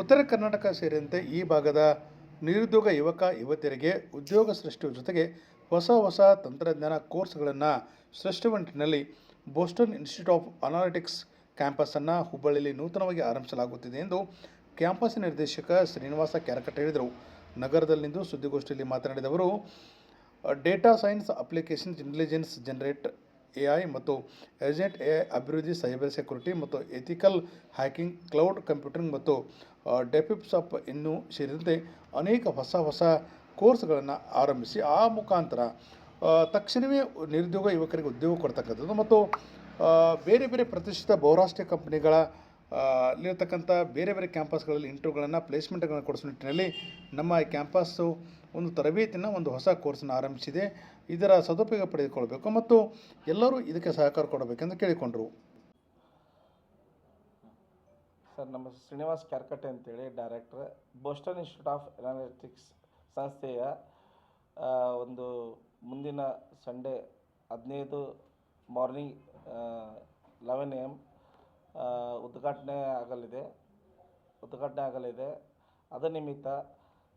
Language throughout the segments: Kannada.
ಉತ್ತರ ಕರ್ನಾಟಕ ಸೇರಿದಂತೆ ಈ ಭಾಗದ ನಿರುದ್ಯೋಗ ಯುವಕ, ಯುವತಿಯರಿಗೆ ಉದ್ಯೋಗ ಸೃಷ್ಟಿಯ ಜೊತೆಗೆ ಹೊಸ ಹೊಸ ತಂತ್ರಜ್ಞಾನ ಕೋರ್ಸ್ಗಳನ್ನು ಸೃಷ್ಟಿಸುವ ನಿಟ್ಟಿನಲ್ಲಿ ಬೋಸ್ಟನ್ ಇನ್ಸ್ಟಿಟ್ಯೂಟ್ ಆಫ್ ಅನಾಲಿಟಿಕ್ಸ್ ಕ್ಯಾಂಪಸನ್ನು ಹುಬ್ಬಳ್ಳಿಯಲ್ಲಿ ನೂತನವಾಗಿ ಆರಂಭಿಸಲಾಗುತ್ತಿದೆ ಎಂದು ಕ್ಯಾಂಪಸ್ ನಿರ್ದೇಶಕ ಶ್ರೀನಿವಾಸ ಕ್ಯಾರಕಟ್ ಹೇಳಿದರು. ನಗರದಲ್ಲಿಂದು ಸುದ್ದಿಗೋಷ್ಠಿಯಲ್ಲಿ ಮಾತನಾಡಿದ ಅವರು, data science applications intelligence generate A I ಮತ್ತು ಏಜೆಂಟ್ ಎ ಅಭಿವೃದ್ಧಿ ಸೈಬರ್ ಸೆಕ್ಯುರಿಟಿ ಮತ್ತು ಎಥಿಕಲ್ ಹ್ಯಾಕಿಂಗ್ ಕ್ಲೌಡ್ ಕಂಪ್ಯೂಟಿಂಗ್ ಮತ್ತು ಡೆಪಿಪ್ಸ್ ಅಪ್ ಇನ್ನೂ ಸೇರಿದಂತೆ ಅನೇಕ ಹೊಸ ಹೊಸ ಕೋರ್ಸ್ಗಳನ್ನು ಆರಂಭಿಸಿ, ಆ ಮುಖಾಂತರ ತಕ್ಷಣವೇ ನಿರುದ್ಯೋಗ ಯುವಕರಿಗೆ ಉದ್ಯೋಗ ಕೊಡ್ತಕ್ಕಂಥದ್ದು ಮತ್ತು ಬೇರೆ ಬೇರೆ ಪ್ರತಿಷ್ಠಿತ ಬಹುರಾಷ್ಟ್ರೀಯ ಕಂಪನಿಗಳ ಅಲ್ಲಿರ್ತಕ್ಕಂಥ ಬೇರೆ ಬೇರೆ ಕ್ಯಾಂಪಸ್ಗಳಲ್ಲಿ ಇಂಟರ್ವ್ಯೂಗಳನ್ನು ಪ್ಲೇಸ್ಮೆಂಟ್ಗಳನ್ನು ಕೊಡಿಸೋ ನಿಟ್ಟಿನಲ್ಲಿ ನಮ್ಮ ಈ ಕ್ಯಾಂಪಸ್ಸು ಒಂದು ತರಬೇತಿನ, ಒಂದು ಹೊಸ ಕೋರ್ಸನ್ನು ಆರಂಭಿಸಿದೆ. ಇದರ ಸದುಪಯೋಗ ಪಡೆದುಕೊಳ್ಬೇಕು ಮತ್ತು ಎಲ್ಲರೂ ಇದಕ್ಕೆ ಸಹಕಾರ ಕೊಡಬೇಕೆಂದು ಕೇಳಿಕೊಂಡರು. ಸರ್, ನಮ್ಮ ಶ್ರೀನಿವಾಸ್ ಕ್ಯಾರ್ಕಟ್ಟೆ ಅಂತೇಳಿ director, Boston institute of analytics ಸಂಸ್ಥೆಯ ಒಂದು ಮುಂದಿನ ಸಂಡೇ ಹದಿನೈದು ಮಾರ್ನಿಂಗ್ ಲೆವೆನ್ ಎ ಎಂ ಉದ್ಘಾಟನೆ ಆಗಲಿದೆ. ಉದ್ಘಾಟನೆ ಆಗಲಿದೆ. ಅದ ನಿಮಿತ್ತ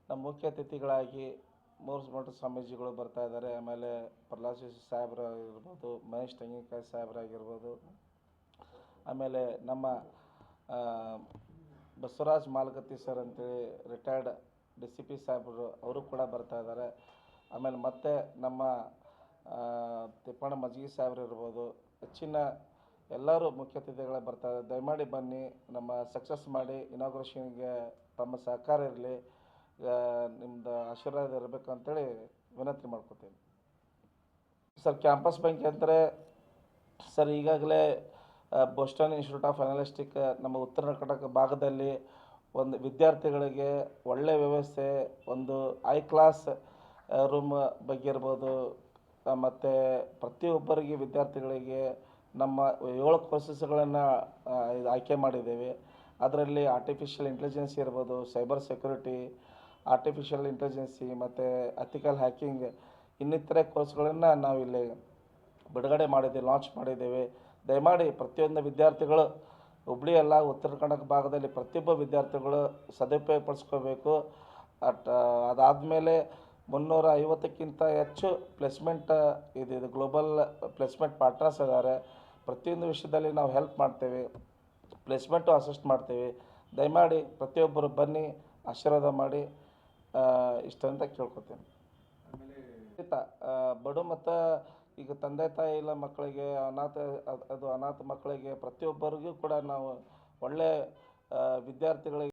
ನಮ್ಮ ಮುಖ್ಯ ಅತಿಥಿಗಳಾಗಿ ಮೂರು ಸ್ವಾಮೀಜಿಗಳು ಬರ್ತಾ ಇದ್ದಾರೆ. ಆಮೇಲೆ ಪ್ರಹ್ಲಾದ್ ಜೋಶಿ ಸಾಹೇಬ್ರು ಆಗಿರ್ಬೋದು, ಮಹೇಶ್ ತೆಂಗಿನಕಾಯಿ ಸಾಹೇಬ್ರಾಗಿರ್ಬೋದು ಆಮೇಲೆ ನಮ್ಮ ಬಸವರಾಜ್ ಮಾಲ್ಗತ್ತಿ ಸರ್ ಅಂತೇಳಿ ರಿಟೈರ್ಡ್ ಡಿ ಸಿ ಪಿ ಸಾಹೇಬರು ಅವರು ಕೂಡ ಬರ್ತಾ ಇದ್ದಾರೆ. ಆಮೇಲೆ ಮತ್ತೆ ನಮ್ಮ ತಿಪ್ಪಣ್ಣ ಮಜ್ಗಿ ಸಾಹೇಬ್ರು ಇರ್ಬೋದು, ಹೆಚ್ಚಿನ ಎಲ್ಲರೂ ಮುಖ್ಯ ಅತಿಥಿಗಳು ಬರ್ತಾ ಇದ್ದಾರೆ. ದಯಮಾಡಿ ಬನ್ನಿ, ನಮ್ಮ ಸಕ್ಸಸ್ ಮಾಡಿ ಇನಾಗ್ರೇಷನ್ಗೆ ತಮ್ಮ ಸಹಕಾರ ಇರಲಿ ನಿಮ್ಮದು ಆಶೀರ್ವಾದ ಇರಬೇಕು ಅಂತೇಳಿ ವಿನಂತಿ ಮಾಡ್ಕೊತೀನಿ. ಸರ್ ಕ್ಯಾಂಪಸ್ ಬ್ಯಾಂಕ್ ಅಂದರೆ, ಸರ್, ಈಗಾಗಲೇ ಬೋಸ್ಟನ್ ಇನ್ಸ್ಟಿಟ್ಯೂಟ್ ಆಫ್ ಅನಾಲಿಸ್ಟಿಕ್ ನಮ್ಮ ಉತ್ತರ ಕರ್ನಾಟಕ ಭಾಗದಲ್ಲಿ ಒಂದು ವಿದ್ಯಾರ್ಥಿಗಳಿಗೆ ಒಳ್ಳೆಯ ವ್ಯವಸ್ಥೆ, ಒಂದು ಐ ಕ್ಲಾಸ್ ರೂಮ್ ಬಗ್ಗೆ ಇರ್ಬೋದು ಮತ್ತು ಪ್ರತಿಯೊಬ್ಬರಿಗೆ ವಿದ್ಯಾರ್ಥಿಗಳಿಗೆ ನಮ್ಮ ಏಳು ಕೋರ್ಸಸ್ಗಳನ್ನು ಆಯ್ಕೆ ಮಾಡಿದ್ದೇವೆ. ಅದರಲ್ಲಿ ಆರ್ಟಿಫಿಷಿಯಲ್ ಇಂಟೆಲಿಜೆನ್ಸಿ ಇರ್ಬೋದು ಸೈಬರ್ ಸೆಕ್ಯುರಿಟಿ ಆರ್ಟಿಫಿಷಿಯಲ್ ಇಂಟೆಲಿಜೆನ್ಸಿ ಮತ್ತು ಅಥಿಕಲ್ ಹ್ಯಾಕಿಂಗ್ ಇನ್ನಿತರ ಕೋರ್ಸ್ಗಳನ್ನು ನಾವಿಲ್ಲಿ ಬಿಡುಗಡೆ ಮಾಡಿದ್ದೇವೆ ಲಾಂಚ್ ಮಾಡಿದ್ದೇವೆ. ದಯಮಾಡಿ ಪ್ರತಿಯೊಂದು ವಿದ್ಯಾರ್ಥಿಗಳು, ಹುಬ್ಳಿ ಅಲ್ಲ, ಉತ್ತರ ಕನ್ನಡ ಭಾಗದಲ್ಲಿ ಪ್ರತಿಯೊಬ್ಬ ವಿದ್ಯಾರ್ಥಿಗಳು ಸದುಪಯೋಗ ಪಡಿಸ್ಕೋಬೇಕು ಅಟ್, ಅದಾದಮೇಲೆ ಮುನ್ನೂರ ಐವತ್ತಕ್ಕಿಂತ ಹೆಚ್ಚು ಪ್ಲೇಸ್ಮೆಂಟ್ ಇದು ಇದು ಗ್ಲೋಬಲ್ ಪ್ಲೇಸ್ಮೆಂಟ್ ಪಾರ್ಟ್ನರ್ಸ್ ಇದ್ದಾರೆ ಪ್ರತಿಯೊಂದು ವಿಷಯದಲ್ಲಿ ನಾವು ಹೆಲ್ಪ್ ಮಾಡ್ತೇವೆ. ಪ್ಲೇಸ್ಮೆಂಟು ಅಸಿಸ್ಟ್ ಮಾಡ್ತೇವೆ. ದಯಮಾಡಿ ಪ್ರತಿಯೊಬ್ಬರು ಬನ್ನಿ, ಆಶೀರ್ವಾದ ಮಾಡಿ ಇಷ್ಟಂತ ಕೇಳ್ಕೊತೀನಿ. ಖಂಡಿತ ಬಡು ಮತ್ತು ಈಗ ತಂದೆ, ತಾಯಿ ಇಲ್ಲ ಮಕ್ಕಳಿಗೆ, ಅನಾಥ, ಅದು ಅನಾಥ ಮಕ್ಕಳಿಗೆ ಪ್ರತಿಯೊಬ್ಬರಿಗೂ ಕೂಡ ನಾವು ಒಳ್ಳೆ ವಿದ್ಯಾರ್ಥಿಗಳಿಗೆ